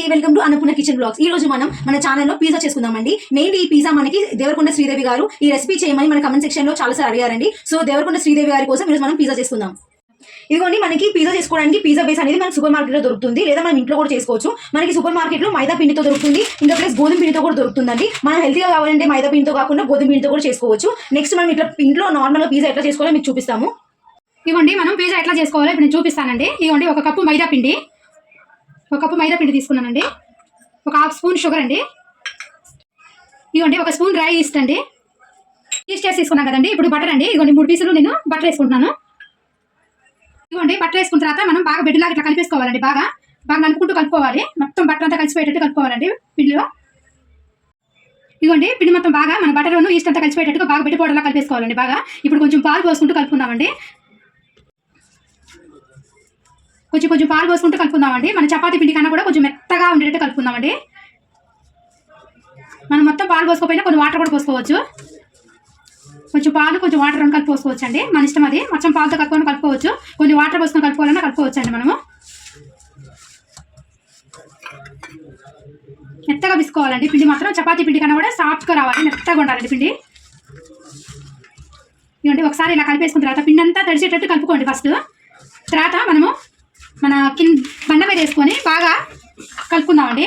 అండి welcome to Annapurna kitchen blogs. ఈ రోజు మనం మన ఛానల్లో పిజ్జా చేసుకుందామండి. మెయిన్ ఈ పిజ్జా మనకి దేవరకొండ శ్రీదేవి గారు ఈ రెసిపీ చేయమని మన కమెంట్ సెక్షన్లో చాలా సార్ అడిగారండి. సో దేవరకొండ శ్రీదేవి గారి కోసం ఈరోజు మనం పిజ్జా చేసుకుందాం. ఇదిగోండి మనకి పిజ్జా చేసుకోవడానికి పిజ్జా బేస్ అనేది మనకి సూపర్ మార్కెట్లో దొరుకుతుంది. లేదా మనం ఇంట్లో కూడా చేసుకోవచ్చు. మనకి సూపర్ మార్కెట్లో మైదా పిండితో దొరుకుతుంది. ఇంకా ప్లస్ గోధుమ పిండితో కూడా దొరుకుతుందండి. మనం హెల్తీగా కావాలంటే మైదా పిండితో కాకుండా గోధుమ పిండితో కూడా చేసుకోవచ్చు. నెక్స్ట్ మనం ఇట్లా ఇంట్లో నార్మల్గా పిజ్జా ఎట్లా చేసుకోవాలో మీకు చూపిస్తాము. ఇవ్వండి మనం పిజ్జా ఎట్లా చేసుకోవాలో ఇప్పుడు నేను చూపిస్తానండి. ఇవ్వండి ఒక కప్పు మైదా పిండి. ఒక కప్పు మైదా పిండి తీసుకున్నానండి. ఒక హాఫ్ స్పూన్ షుగర్ అండి. ఇవ్వండి ఒక స్పూన్ డ్రై ఈస్ట్ అండి. ఈస్ట్ చేసి తీసుకున్నాం కదండి ఇప్పుడు బటర్ అండి. ఇవ్వండి మూడు పీసులు నేను బటర్ వేసుకుంటున్నాను. ఇవ్వండి బటర్ వేసుకున్న తర్వాత మనం బాగా బిడ్డలాగా ఇట్లా కలిపేసుకోవాలండి బాగా. బాగా కలుపుకుంటూ కలుపుకోవాలి. మొత్తం బటర్ అంతా కలిసిపోయేటట్టు కలుపుకోవాలండి పిండిలో. ఇవ్వండి పిండి మొత్తం బాగా మన బటర్ను ఈస్ట్ అంతా కలిసిపోయేటట్టుగా బాగా బిడ్డ పౌడర్లా కలిపేసుకోవాలండి బాగా. ఇప్పుడు కొంచెం పాలు పోసుకుంటూ కలుపుకుందామండి. కొంచెం కొంచెం పాలు పోసుకుంటూ కలుపుకుందామండి. మన చపాతీ పిండి కన్నా కూడా కొంచెం మెత్తగా ఉండేటట్టు కలుపుకుందామండి. మనం మొత్తం పాలు పోసుకోకపోయినా కొన్ని వాటర్ కూడా పోసుకోవచ్చు. కొంచెం పాలు కొంచెం వాటర్ అని కలిపి పోసుకోవచ్చు అండి మన ఇష్టం అది. మొత్తం పాలతో కలుపుకొని కలుపుకోవచ్చు. కొన్ని వాటర్ పోసుకొని కలుపుకోవాలన్నా కలుపుకోవచ్చు అండి మనము. మెత్తగా పిసుకోవాలండి. పిండి మాత్రం చపాతీ పిండి కన్నా కూడా సాఫ్ట్గా రావాలి. మెత్తగా ఉండాలండి పిండి. ఇవ్వండి ఒకసారి ఇలా కలిపేసుకున్న తర్వాత పిండి అంతా తడిచేటట్టు కలుపుకోండి ఫస్ట్. తర్వాత మనము మన కింద బండ మీద వేసుకొని బాగా కలుపుకుందామండి.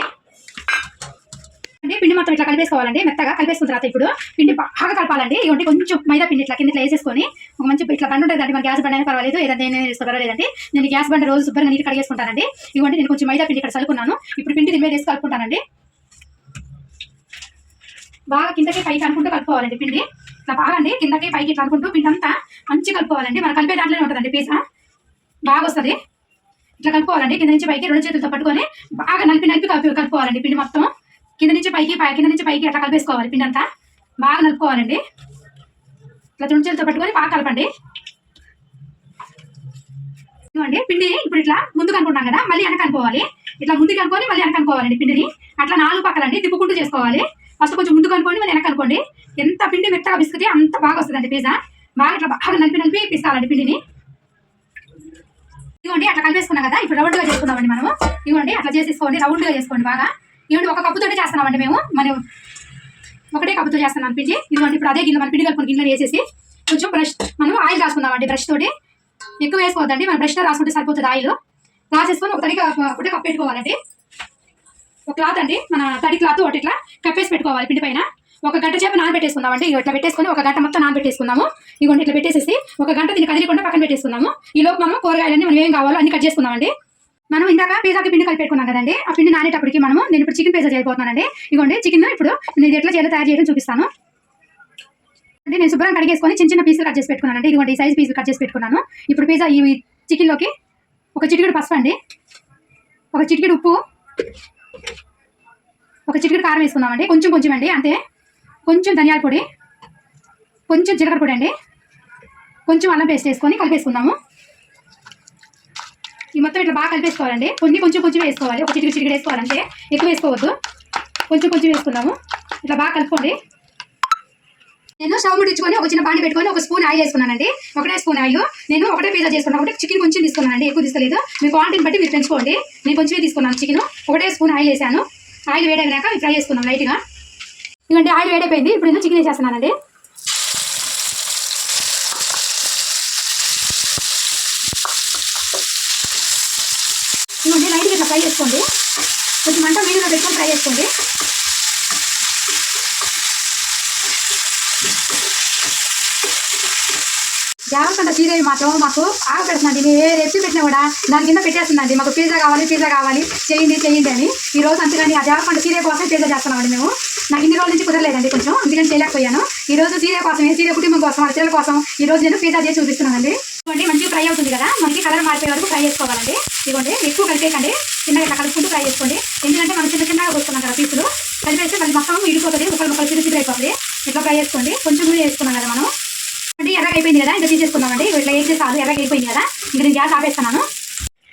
అంటే పిండి మొత్తం ఇట్లా కలిపేసుకోవాలండి మెత్తగా కలిపేసుకున్న తర్వాత ఇప్పుడు పిండి బాగా కలపాలండి. ఇవ్వండి కొంచెం మైదా పిండి ఇట్లా కింద ఇట్లా వేసేసుకొని ఒక మంచి ఇట్లా బండి ఉంటుందండి మన గ్యాస్ బండి అయినా పర్వాలేదు ఏదైనా నేను పర్వాలేదండి నేను గ్యాస్ బండి రోజు శుభ్రంగా నీటి కడిగేసుకుంటానండి. ఇవ్వండి నేను కొంచెం మైదా పిండి ఇక్కడ చల్లుకున్నాను. ఇప్పుడు పిండి దీని మీద వేసి కలుపుకుంటానండి. బాగా కిందకి పైకి అనుకుంటూ కలుపుకోవాలండి పిండి. ఇట్లా బాగా అండి కిందకి పైకి ఇట్లా అనుకుంటూ పిండి అంతా మంచి కలుపుకోవాలండి. మనం కలిపే దాంట్లోనే ఉంటుందండి పిజ్జా బాగా వస్తుంది. ఇట్లా కలుపుకోవాలండి. కింద నుంచి పైకి రెండు చేతులతో పట్టుకొని బాగా నలిపి నలిపి కలిపి కలుపుకోవాలండి పిండి మొత్తం. కింద నుంచి పైకి పై కింద నుంచి పైకి అట్లా కలిపేసుకోవాలి పిండి అంతా బాగా నలుపుకోవాలండి. ఇట్లా రెండు చేతులతో పట్టుకొని బాగా కలపండి. అండి పిండి ఇప్పుడు ఇట్లా ముందుకు అనుకుంటాం కదా మళ్ళీ వెనక అనుకోవాలి ఇట్లా ముందుకు అనుకొని మళ్ళీ వెనక అనుకోవాలండి పిండిని. అట్లా నాలుగు పక్కలండి తిప్పుకుంటూ చేసుకోవాలి. ఫస్ట్ కొంచెం ముందుకు అనుకోండి మళ్ళీ వెనక అనుకోండి ఎంత పిండి మెత్తగా పిసికితే అంత బాగా వస్తుందండి పిజ్జా. బాగా ఇట్లా బాగా నలిపి నలిపి పిస్తాలండి పిండిని. ఇవ్వండి అట్లా కలిపేసుకున్నాం కదా ఇప్పుడు రౌండ్గా చేసుకుందామండి మనము. ఇవ్వండి అట్లా చేసేసుకోండి రౌండ్గా చేసుకోండి బాగా. ఇవ్వండి ఒక కప్పుతోనే చేస్తున్నామండి మేము. మనం ఒకటే కప్పుతో చేస్తున్నాం అనిపించి ఇదిగోండి ఇప్పుడు అదే గిన్నె మన పిండి కలుపుకుని గిన్నె వేసేసి కొంచెం బ్రష్ మనం ఆయిల్ రాసుకుందామండి బ్రష్ తోటి. ఎక్కువ వేసుకోవద్దండి మన బ్రష్లో రాసుకుంటే సరిపోతుంది ఆయిల్. రాసేసుకొని ఒక తడిగా ఒకటే కప్పు పెట్టుకోవాలండి. ఒక క్లాత్ అండి మన తడి క్లాత్ ఒకటి ఇట్లా కప్పేసి పెట్టుకోవాలి పిండి పైన. ఒక గంట చేప నానబెట్టేసుకుందామండి. ఇగో ఇట్లా పెట్టేసుకొని ఒక గంట మొత్తం నానబెట్టేసుకుందాము. ఇగోండి ఇట్లా పెట్టేసేసి ఒక గంట దీన్ని కదిలికుండా పక్కన పెట్టేసుకుందాము. ఈ లోపు మనం కూరగాయలన్నీ మనం ఏం కావాలో అన్ని కట్ చేసుకుందామండి. మనం ఇందాక పిజ్జాకి పిండి కలిపి పెట్టుకున్నాం కదండి. ఆ పిండి నానేటప్పటికి మనము నేను ఇప్పుడు చికెన్ పిజ్జా చేయబోతున్నానండి. ఇగోండి చికెన్ ఇప్పుడు నేను ఎట్లా చేయాలో తయారు చేయడం చూపిస్తాను. అంటే నేను శుభ్రం కడిగేసుకొని చిన్న చిన్న పీసులు కట్ చేసి పెట్టుకున్నానండి. ఇదిగోండి ఈ సైజ్ పీసులు కట్ చేసి పెట్టుకున్నాను. ఇప్పుడు పిజ్జా ఈ చికెన్లోకి ఒక చిటికెడు పసుపు అండి. ఒక చిటికెడు ఉప్పు ఒక చిటికెడు కారం వేసుకుందామండి. కొంచెం కొంచెం అండి అంతే. కొంచెం ధనియాల పొడి కొంచెం జీలకర్ర పొడి అండి. కొంచెం అల్లం పేస్ట్ వేసుకొని కలిపేసుకుందాము. ఈ మొత్తం ఇట్లా బాగా కలిపేసుకోవాలండి. కొన్ని కొంచెం కొంచెం వేసుకోవాలి. ఒక చిటికి చిటికి వేసుకోవాలంటే ఎక్కువ వేసుకోవద్దు. కొంచెం కొంచెం వేసుకుందాము. ఇట్లా బాగా కలుపుకోండి. నేను స్టవ్ ముట్టించుకొని ఒక చిన్న బాండి పెట్టుకొని ఒక స్పూన్ ఆయిల్ వేసుకున్నానండి. ఒకటే స్పూన్ ఆయిల్. నేను ఒకటే పిజ్జా చేసుకున్నాను ఒకటి చికెన్ కొంచెం తీసుకున్నానండి. ఎక్కువ తీసుకోలేదు. మీ క్వాంటిటీని బట్టి మీరు పెంచుకోండి. నేను కొంచెమే తీసుకున్నాను చికెన్. ఒకటే స్పూన్ ఆయిల్ వేసాను. ఆయిల్ వేడైనాక ఫ్రై చేసుకున్నాం లైట్గా. ఇదంటే ఆయిల్ వేడైపోయింది ఇప్పుడు నేను చికెన్ వేసేస్తున్నానండి. ఇవ్వండి లైట్గా ఇట్లా ఫ్రై చేసుకోండి. కొంచెం మంట మీడియంలో పెట్టుకొని ఫ్రై చేసుకోండి. జాగ్రత్త చీరేవి మాత్రం మాకు ఆగపెడుతుందండి. మేము ఏ రెసిపీ పెట్టినా కూడా దాని కింద పెట్టేస్తుందండి. మాకు పిజ్జా కావాలి పిజ్జా కావాలి. చేయండి చేయండి అని. ఈ రోజు అంతేగాని ఆ జాగ్రత్త చీరే కోసం పిజ్జా చేస్తున్నామండి మేము. నాకు ఇన్ని రోజుల నుంచి కుదరలేదండి కొంచెం. అందుకని చేయలేకపోయాను. ఈ రోజు శ్రీదేవి కోసం శ్రీదేవి కుటుంబం కోసం వాళ్ళ కోసం ఈ రోజు నేను పిజ్జా చేసి చూపిస్తున్నానండి. ఇవ్వండి మంచిగా ఫ్రై అవుతుంది కదా. మనకి కలర్ మార్చే వరకు ఫ్రై చేసుకోవాలండి. ఇవ్వండి ఎక్కువ కలిపేయకండి. చిన్నగా ఇట్లా కలుపుకుంటూ ఫ్రై చేసుకోండి. ఎందుకంటే మనం చిన్న చిన్నగా కోసుకున్నాం కదా పీసులు. కలిపేస్తే మళ్ళీ మొత్తం ఇడిపోతుంది ముక్కలు ముక్కలు చిరు చిరు అయిపోతుంది. ఇట్లా ఫ్రై చేసుకోండి. కొంచెం కూడా వేసుకున్నాం కదా మనం. అంటే ఎర్రగా అయిపోయింది కదా. ఇంకా తీసేసుకున్నామండి. ఇట్లా ఏం చేసాను ఎర్రగా అయిపోయింది కదా. ఇంకా నేను గ్యాస్ ఆపేస్తున్నాను.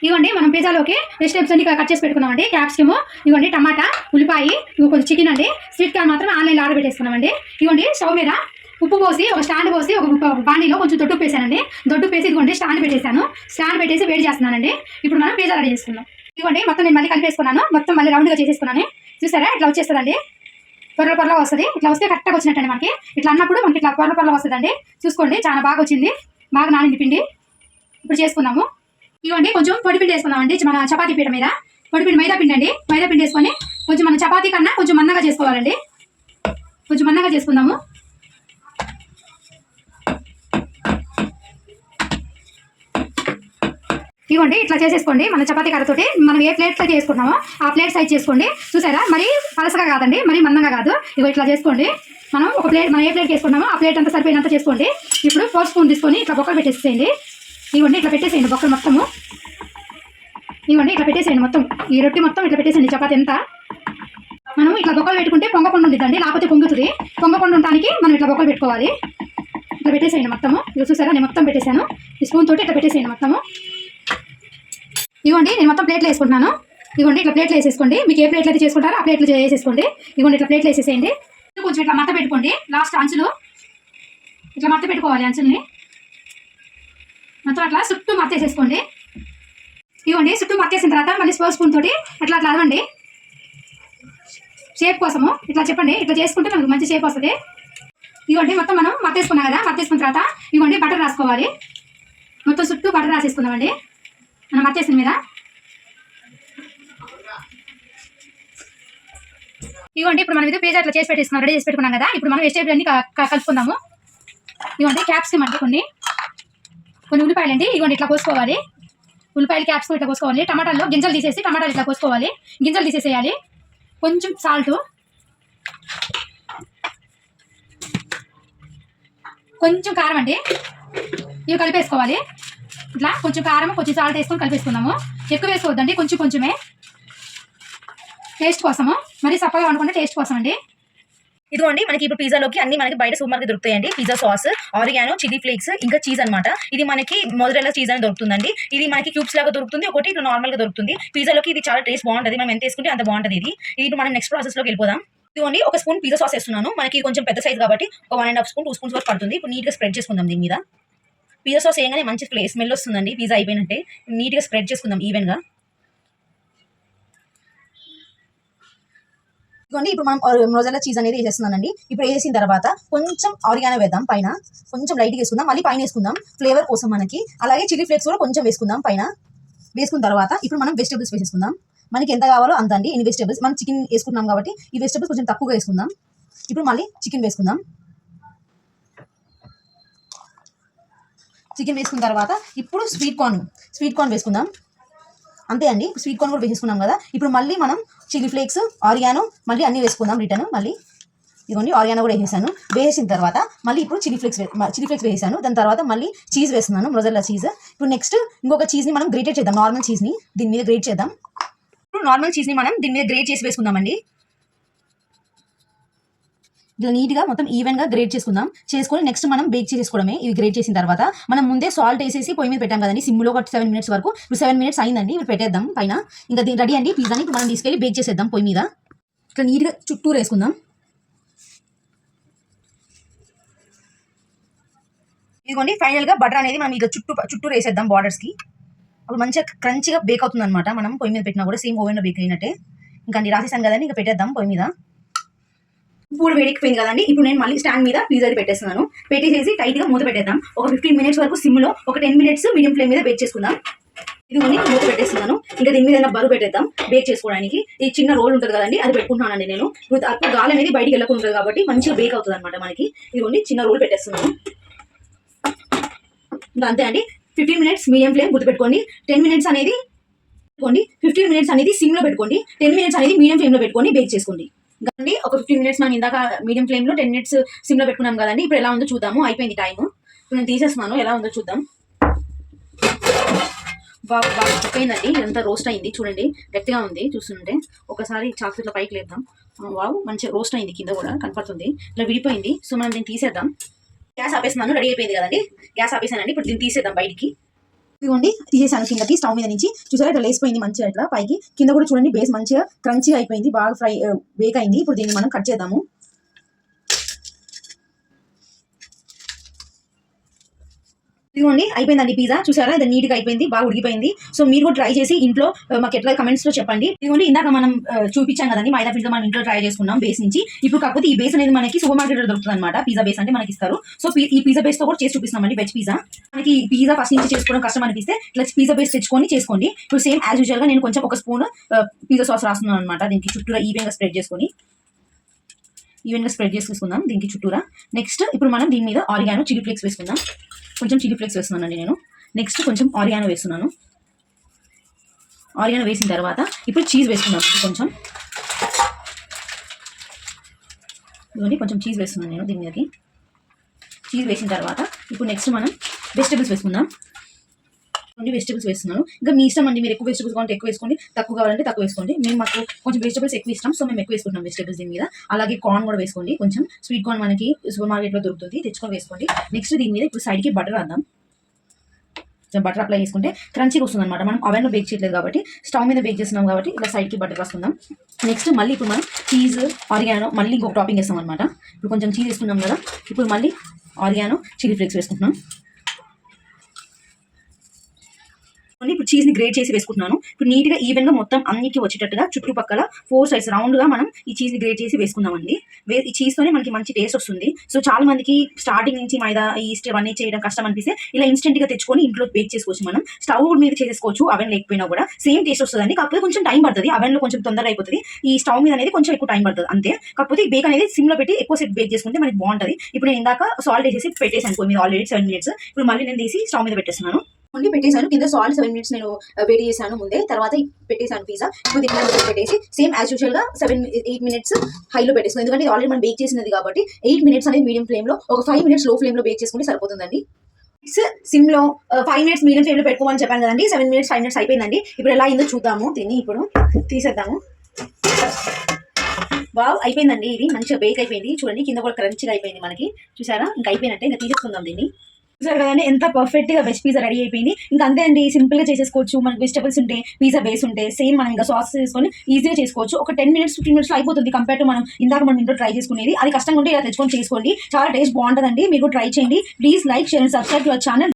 ఇవ్వండి మనం పిజ్జాలోకి వెజిటేబుల్స్ అన్ని కట్ చేసి పెట్టుకున్నామండి. క్యాప్సికమ్ ఇవ్వండి టమాటా ఉల్లిపాయ ఇవి కొంచెం చికెన్ అండి. స్వీట్ కార్న్ మాత్రం ఆన్లైన్లో ఆర్డర్ పెట్టేసుకున్నామండి. ఇవ్వండి స్టవ్ మీద ఉప్పు పోసి ఒక స్టాండ్ పోసి ఒక బాణీలో కొంచెం దొడ్డు పేసానండి దొడ్డు పేసి ఇదిగోండి స్టాండ్ పెట్టేశాను. స్టాండ్ పెట్టేసి వేడి చేస్తున్నానండి. ఇప్పుడు మనం పిజ్జా రెడీ చేసుకున్నాం ఇదిగోండి మొత్తం నేను మళ్ళీ కలిపేసుకున్నాను. మొత్తం మళ్ళీ రౌండ్గా చేసేసుకున్నాను. చూసారా? ఇట్లా వచ్చేస్తుందండి. పొరల పొరల వస్తుంది. ఇట్లా వస్తే కరెక్ట్గా వచ్చినట్టండి మనకి. ఇట్లా అన్నప్పుడు మనకి ఇట్లా పొరల పొరల వస్తుందండి. చూసుకోండి చాలా బాగా వచ్చింది. బాగా నానింది పిండి. ఇప్పుడు చేసుకుందాము. ఇవ్వండి. కొంచెం పొడి పిండి వేసుకుందామండి. మన చపాతీ పీట మీద. పొడి పిండి మైదా పిండి అండి మైదా పిండి వేసుకొని కొంచెం మన చపాతీ కన్నా కొంచెం మన్నగా చేసుకోవాలండి. కొంచెం మన్నగా చేసుకుందాము. ఇవ్వండి. ఇట్లా చేసేసుకోండి. మన చపాతీ కర్రతోటి మనం ఏ ప్లేట్స్ అయితే చేసుకుంటున్నామో ఆ ప్లేట్ సైజ్ చేసుకోండి. చూసారా? మరి పలసగా కాదండి. మరి మందంగా కాదు. ఇగో ఇట్లా చేసుకోండి. మనం ఒక ప్లేట్ మనం ఏ ప్లేట్ చేసుకున్నామో ఆ ప్లేట్ అంతా సరిపోయినంత చేసుకోండి. ఇప్పుడు ఫోర్ స్పూన్ తీసుకొని ఇట్లా బొక్కలు పెట్టేసేయండి. ఇవ్వండి ఇట్లా పెట్టేసేయండి బొక్కలు మొత్తము. ఇవ్వండి ఇట్లా పెట్టేసేయండి మొత్తం. ఈ రొట్టె మొత్తం ఇట్లా పెట్టేసేయండి చపాతి ఎంత మనం ఇట్లా బొక్కలు పెట్టుకుంటే పొంగకుండా ఉండిద్దండి లేకపోతే పొంగుతుంది. పొంగకుండా ఉండడానికి మనం ఇట్లా బొక్కలు పెట్టుకోవాలి. ఇట్లా పెట్టేసేయండి మొత్తము. ఇది చూసారా నేను మొత్తం పెట్టేశాను. ఈ స్పూన్ తోటి ఇట్లా పెట్టేసేయండి మొత్తము. ఇవ్వండి నేను మొత్తం ప్లేట్లు వేసుకుంటున్నాను. ఇవ్వండి ఇట్లా ప్లేట్లు వేసేసుకోండి. మీకు ఏ ప్లేట్లు అయితే చేసుకుంటారో ఆ ప్లేట్లు వేసేసుకోండి ఇవ్వండి ఇట్లా ప్లేట్లు వేసేసేయండి. కొంచెం ఇట్లా మట్ట పెట్టుకోండి లాస్ట్ అంచులు. ఇట్లా మట్ట పెట్టుకోవాలి అంచుల్ని. మొత్తం అట్లా చుట్టూ మర్తేసేసుకోండి ఇవ్వండి చుట్టూ మత్తేసిన తర్వాత మళ్ళీ స్పో స్పూన్ తోటి అట్లా అట్లా అదవండి షేప్ కోసము ఇట్లా చెప్పండి ఇట్లా చేసుకుంటే మనకు మంచి షేప్ వస్తుంది. ఇవ్వండి మొత్తం మనం మత్తేసుకున్నాం కదా మత్తేసుకున్న తర్వాత ఇవ్వండి బటర్ రాసుకోవాలి. మొత్తం చుట్టూ బటర్ రాసేసుకుందామండి. మనం మత్తేసిన మీద. ఇవ్వండి ఇప్పుడు మనం ఇది పేజ్ అట్లా చేసి పెట్టేసుకున్నాం రెడీ చేసి పెట్టుకున్నాం కదా ఇప్పుడు మనం వెజిటేబుల్ అన్ని కలుపుకుందాము. ఇవ్వండి క్యాప్సికమ్ అండి కొన్ని. కొన్ని ఉల్లిపాయలు అండి ఇవ్వండి ఇట్లా కోసుకోవాలి. ఉల్లిపాయలు క్యాప్సికం ఇట్లా కోసుకోవాలి. టమాటాల్లో గింజలు తీసేసి టమాటాలు ఇట్లా కోసుకోవాలి. గింజలు తీసేసేయాలి. కొంచెం సాల్ట్. కొంచెం కారం అండి. ఇవి కలిపేసుకోవాలి. ఇట్లా కొంచెం కారం కొంచెం సాల్ట్ వేసుకొని కలిపేసుకుందాము. ఎక్కువ వేసుకోవద్దండి కొంచెం కొంచెమే. టేస్ట్ కోసము. మరి సప్పగా అనుకుంటే టేస్ట్ కోసం అండి ఇదిగోండి మనకి ఇప్పుడు పిజ్జాలోకి అన్ని మనకి బయట సూపర్ మార్కెట్ దొరుకుతాయండి. Pizza sauce oregano chilli flakes ఇంకా చీజ్ అన్నమాట. ఇది మనకి మొదలైన చీజ్ అని దొరుకుతుందండి. ఇది మనకి క్యూబ్స్ లాగా దొరుకుతుంది ఒకటి ఇట్లా నార్మల్గా దొరుకుతుంది. పిజ్జాలోకి ఇది చాలా టేస్ట్ బాగుంటుంది. మనం ఎంత వేసుకుంటే అంత బాగుంటుంది ఇది. ఇది మనం నెక్స్ట్ ప్రాసెస్లోకి వెళ్ళిపోదాం. ఇదిగోండి ఒక స్పూన్ పిజ్జా సాస్ వేస్తున్నాను. మనకి కొంచెం పెద్ద సైజ్ కాబట్టి ఒక one and half spoon two spoons వరకు పడుతుంది. ఇప్పుడు నీట్గా స్ప్రెడ్ చేసుకుందాం దీని మీద. పిజ్జా సాస్ వేయగానే మంచి స్మెల్ వస్తుందండి. పిజ్జా అయిపోయినట్టే. నీట్గా స్ప్రెడ్ చేసుకుందాం ఈవెన్గా ఇదిగోండి ఇప్పుడు మనం రోజాల చీజ్ అనేది వేసేస్తున్నానండి. ఇప్పుడు వేసిన తర్వాత కొంచెం ఆరిగానో వేద్దాం పైన. కొంచెం లైట్గా వేసుకుందాం. మళ్ళీ పైన వేసుకుందాం. ఫ్లేవర్ కోసం మనకి. అలాగే చిల్లీ ఫ్లేక్స్ కూడా కొంచెం వేసుకుందాం పైన. వేసుకున్న తర్వాత ఇప్పుడు మనం వెజిటేబుల్స్ వేసేసుకుందాం. మనకి ఎంత కావాలో అంత అండి. ఇన్ని వెజిటేబుల్స్ మనం చికెన్ వేసుకున్నాం కాబట్టి ఈ వెజిటేబుల్స్ కొంచెం తక్కువగా వేసుకుందాం. ఇప్పుడు మళ్ళీ చికెన్ వేసుకుందాం. చికెన్ వేసుకున్న తర్వాత ఇప్పుడు స్వీట్ కార్న్ స్వీట్ కార్న్ వేసుకుందాం. అంతే అండి. స్వీట్ కార్న్ కూడా వేసేసుకున్నాం కదా. ఇప్పుడు మళ్ళీ మనం చిల్లీ ఫ్లేక్స్ ఆరియానో మళ్ళీ అన్నీ వేసుకుందాం రిటర్న్ మళ్ళీ. ఇదిగోండి ఆరియానో కూడా వేసేసాను. వేసిన తర్వాత మళ్ళీ ఇప్పుడు చిల్లీ ఫ్లేక్స్ చిల్లీ ఫ్లేక్స్ వేసాను. దాని తర్వాత మళ్ళీ చీజ్ వేస్తున్నాను మొజల్లా చీజ్ ఇప్పుడు నెక్స్ట్ ఇంకొక చీజ్ని మనం గ్రేటెడ్ చేద్దాం నార్మల్ చీజ్ని దీని మీద గ్రేట్ చేద్దాం. ఇప్పుడు నార్మల్ చీజ్ని మనం దీని మీద గ్రేట్ చేసి వేసుకుందామండి. ఇలా నీట్గా మొత్తం ఈవెన్గా గ్రేట్ చేసుకుందాం. చేసుకొని నెక్స్ట్ మనం బేక్ చేసుకోవడమే ఇది గ్రేట్ చేసిన తర్వాత మనం ముందే సాల్ట్ వేసేసి పొయ్యి మీద పెట్టాం కదండి. సిమ్లో ఒక సెవెన్ మినిట్స్ వరకు. ఇప్పుడు సెవెన్ మినిట్స్ అయిందండి. ఇప్పుడు పెట్టేద్దాం పైన. ఇంకా దీని రెడీ అండి. పిజ్జాని మనం తీసుకెళ్ళి బేక్ చేసేద్దాం పొయ్యి మీద. ఇట్లా నీట్గా చుట్టూరు వేసుకుందాం. ఇదిగోండి ఫైనల్గా బటర్ అనేది మనం ఇక చుట్టూ చుట్టూరు వేసేద్దాం బార్డర్స్కి అప్పుడు మంచిగా క్రంచిగా బేక్ అవుతుంది అనమాట మనం పొయ్యి మీద పెట్టినా కూడా సేమ్ ఓవెన్లో బేక్ అయినట్టే. ఇంకా అన్ని రాసేసాను కదండి. ఇంకా పెట్టేద్దాం పొయ్యి మీద. ఇప్పుడు వేడికిపోయింది కదండి. ఇప్పుడు నేను మళ్ళీ స్టాండ్ మీద పిజ్జా పెట్టేస్తున్నాను. పెట్టేసేసి టైట్గా మూత పెట్టేద్దాం. ఒక ఫిఫ్టీన్ మినిట్స్ వరకు సిమ్లో ఒక టెన్ మినిట్స్ మీడియం ఫ్లేమ్ మీద బేక్ చేసుకుందాం. ఇది కొని మూత పెట్టేస్తున్నాను. ఇంకా దీని మీద బరువు పెట్టేద్దాం. బేక్ చేసుకోవడానికి. ఈ చిన్న రోల్ ఉంటుంది కదండి అది పెట్టుకుంటున్నానండి నేను. అప్పుడు గాలి అనేది బయటికి వెళ్ళకుండా ఉంటుంది కాబట్టి మంచిగా బేక్ అవుతుంది అనమాట మనకి ఇదిగోండి చిన్న రోల్ పెట్టేస్తున్నాను. ఇంకా అంతే అండి. ఫిఫ్టీన్ మినిట్స్ మీడియం ఫ్లేమ్ గుర్తుపెట్టుకోండి. టెన్ మినిట్స్ అనేది పెట్టుకోండి ఫిఫ్టీన్ మినిట్స్ అనేది సిమ్లో పెట్టుకోండి. టెన్ మినిట్స్ అనేది మీడియం ఫ్లేమ్లో పెట్టుకొని బేక్ చేసుకోండి. కదండి ఒక ఫిఫ్టీన్ మినిట్స్ మనం ఇందాక మీడియం ఫ్లేమ్లో టెన్ మినిట్స్ సిమ్లో పెట్టుకున్నాం కదండి ఇప్పుడు ఎలా ఉందో చూద్దాము. అయిపోయింది టైం నేను తీసేస్తున్నాను ఎలా ఉందో చూద్దాం. బాగా బాగా కుక్ అయిందండి ఇదంతా రోస్ట్ అయింది. చూడండి గట్టిగా ఉంది చూస్తుంటే. ఒకసారి చాక్లెట్ల పైకి లేద్దాం వావ్ మంచిగా రోస్ట్ అయింది కింద కూడా కనపడుతుంది. ఇలా విడిపోయింది. సో మనం దీన్ని తీసేద్దాం. గ్యాస్ ఆపేస్తున్నాను రెడీ అయిపోయింది కదండి. గ్యాస్ ఆపేసానండి. ఇప్పుడు దీన్ని తీసేద్దాం బయటికి. ఇదిగోండి తీసేసాను కిందకి స్టవ్ మీద నుంచి. చూసారా ఇట్లా లేసిపోయింది మంచిగా ఇట్లా. పైకి. కింద కూడా చూడండి బేస్ మంచిగా క్రంచిగా అయిపోయింది. బాగా ఫ్రై బేక్ అయింది. ఇప్పుడు దీన్ని మనం కట్ చేద్దాము. ఇదిగోండి అయిపోయిందండి పిజ్జా చూసారా? ఇది నీట్గా అయిపోయింది బాగా ఉడికిపోయింది. సో మీరు కూడా ట్రై చేసి ఇంట్లో మాకు ఎట్లా కమెంట్స్లో చెప్పండి. ఇదిగోండి ఇందాక మనం చూపించాం కదండి మైదా పిజ్జా మనం ఇంట్లో ట్రై చేసుకున్నాం బేస్ నుంచి. ఇప్పుడు కాకపోతే ఈ బేస్ అనేది మనకి సూపర్ మార్కెట్లో దొరుకుతుంది అనమాట పిజ్జా బేస్ అంటే మనకి ఇస్తారు. సో ఈ పిజ్జా బేస్తో కూడా చేసి చూపిస్తామండి వెజ్ పిజ్జా మనకి పిజ్జా ఫస్ట్ నుంచి చేసుకోవడం కష్టం అనిపిస్తే ఇట్లా పిజ్జా బేస్ తెచ్చుకొని చేసుకోండి. ఇప్పుడు సేమ్ యాజ్ యూజువల్గా నేను కొంచెం ఒక స్పూన్ పిజ్జా సాస్ రాస్తున్నాను అనమాట దీనికి చుట్టూరా ఈవెన్గా స్ప్రెడ్ చేసుకొని. ఈవెన్గా స్ప్రెడ్ చేసుకుందాం దీనికి చుట్టూరా. నెక్స్ట్ ఇప్పుడు మనం దీని మీద ఆరిగానో చిల్లీ ఫ్లేక్స్ వేసుకుందాం. కొంచెం చిల్లీ ఫ్లేక్స్ వేస్తున్నానండి నేను. నెక్స్ట్ కొంచెం ఆరియానో వేస్తున్నాను. ఆరియానో వేసిన తర్వాత ఇప్పుడు చీజ్ వేసుకున్నాను కొంచెం. ఇదిగోండి కొంచెం చీజ్ వేస్తున్నాను నేను దీని మీదకి. చీజ్ వేసిన తర్వాత ఇప్పుడు నెక్స్ట్ మనం వెజిటబుల్స్ వేసుకుందాం. ఓన్లీ వెజిటబుల్స్ వేస్తున్నాను. ఇంకా మీ ఇష్టం అండి మీరు ఎక్కువ వెజిటబుల్స్ కావాలంటే ఎక్కువ వేసుకోండి. తక్కువ కావాలంటే తక్కువ వేసుకోండి. మేము మాకు కొంచెం వెజిటబుల్స్ ఎక్కువ ఇష్టం సో మేము ఎక్కువ వేసుకుంటాం వెజిటబుల్స్ దీని మీద. అలాగే కార్న్ కూడా వేసుకోండి. కొంచెం స్వీట్ కార్న్ మనకి సూపర్ మార్కెట్లో దొరుకుతుంది తెచ్చుకొని వేసుకోండి. నెక్స్ట్ దీని మీద ఇప్పుడు సైడ్కి బటర్ అద్దాం బటర్ అప్లై చేసుకుంటే క్రంచీగా వస్తుంది అనమాట మనం అవెన్లో బేక్ చేయట్లేదు కాబట్టి స్టవ్ మీద బేక్ చేస్తున్నాం కాబట్టి ఇలా సైడ్కి బటర్ రాసుకుందాం. నెక్స్ట్ మళ్ళీ ఇప్పుడు మనం చీజ్ ఆరిగానో మళ్ళీ ఇంకొక టాపింగ్ వేస్తాం అనమాట ఇప్పుడు కొంచెం చీజ్ వేసుకున్నాం కదా ఇప్పుడు మళ్ళీ ఆరిగానో చిల్లీ ఫ్లేక్స్ వేసుకుంటున్నాం. ఇప్పుడు చీజ్ని గ్రేట్ చేసి వేసుకుంటున్నాను. ఇప్పుడు నీట్గా ఈవెన్గా మొత్తం అన్నిటికీ వచ్చేటట్టుగా చుట్టుపక్కల ఫోర్ సైడ్స్ రౌండ్గా మనం ఈ చీజ్ని గ్రేట్ చేసి వేసుకుందామండి. వే ఈ చీజ్తోనే మనకి మంచి టేస్ట్ వస్తుంది. సో చాలా మందికి స్టార్టింగ్ నుంచి మైదా ఈస్ట్ అవన్నీ చేయడం కష్టం అనిపిస్తే ఇలా ఇన్స్టెంట్గా తెచ్చుకొని ఇంట్లో బేక్ చేసుకోవచ్చు మనం. స్టవ్ మీద చేసేసుకోవచ్చు అవెన్ లేకపోయినా కూడా. సేమ్ టేస్ట్ వస్తుందండి. కాకపోతే కొంచెం టైం పడుతుంది. అవెన్లో కొంచెం తొందరగా అయిపోతుంది. ఈ స్టవ్ మీద అనేది కొంచెం ఎక్కువ టైం పడుతుంది. అంతే. కాకపోతే ఈ బేక్ అనేది సిమ్లో పెట్టి ఎక్కువ సేపు బేక్ చేసుకుంటే మనకి బాగుంటుంది. ఇప్పుడు నేను ఇందాక సాల్ట్ వేసేసి పెట్టేసాను మీద ఆల్రెడీ సెవెన్ మినిట్స్ ఇప్పుడు మళ్ళీ నేను తీసి స్టవ్ మీద పెట్టేస్తున్నాను. ఉండి పెట్టేశాను. కింద సాల్ట్ సెవెన్ మినిట్స్ నేను uh, వేడి చేశాను ముందే. తర్వాత పెట్టేశాను పిజ్జా ఇప్పుడు దీని మీద పెట్టేసి సేమ్ యాజ్ యూజువల్గా సెవెన్ ఎయిట్ మినిట్స్ హైలో పెట్టేసుకున్నాను. ఎందుకంటే ఇది ఆల్రెడీ మనం బేక్ చేసినది కాబట్టి ఎయిట్ మినిట్స్ అనేది మీడియం ఫ్లేమ్లో ఒక ఫైవ్ మినిట్స్లో ఫ్లేమ్లో బేక్ చేసుకుంటే సరిపోతుందండి. సిమ్లో ఫైవ్ మినిట్స్ మీడియం ఫ్లేమ్లో పెట్టుకోమని చెప్పాను కదండి. సెవెన్ మినిట్స్ ఫైవ్ మినిట్స్ అయిపోయిందండి. ఇప్పుడు ఎలా అయిందో చూద్దాము. తిని ఇప్పుడు తీసేద్దాము. వావ్ అయిపోయిందండి ఇది. మంచిగా బేక్ అయిపోయింది. చూడండి కింద కూడా క్రంచిగా అయిపోయింది మనకి. చూసారా? ఇంకా అయిపోయినట్టే. ఇంకా తీసేసుకుందాం దీన్ని. చూసారు కదండి ఎంత పర్ఫెక్ట్గా వెజ్ పిజ్జా రెడీ అయిపోయింది. ఇంకా అంతే అండి సింపుల్గా చేసేసుకోవచ్చు. మనకి వెజిటబుల్స్ ఉంటే పిజ్జా బేస్ ఉంటే సేమ్ మనం ఇంకా సాస్ చేసుకొని ఈజీగా చేసుకోవచ్చు. ఒక టెన్ మినిట్స్ ఫిఫ్టీన్ మినిట్స్ అయిపోతుంది కంపేర్ టు మనం ఇందాక మనం ఇంట్లో ట్రై చేసుకునేది. అది కష్టంగా ఉంటే ఇలా తెచ్చుకొని చేసుకోండి. చాలా టేస్ట్ బాగుంటుందండి. మీరు ట్రై చేయండి. Please like share subscribe your channel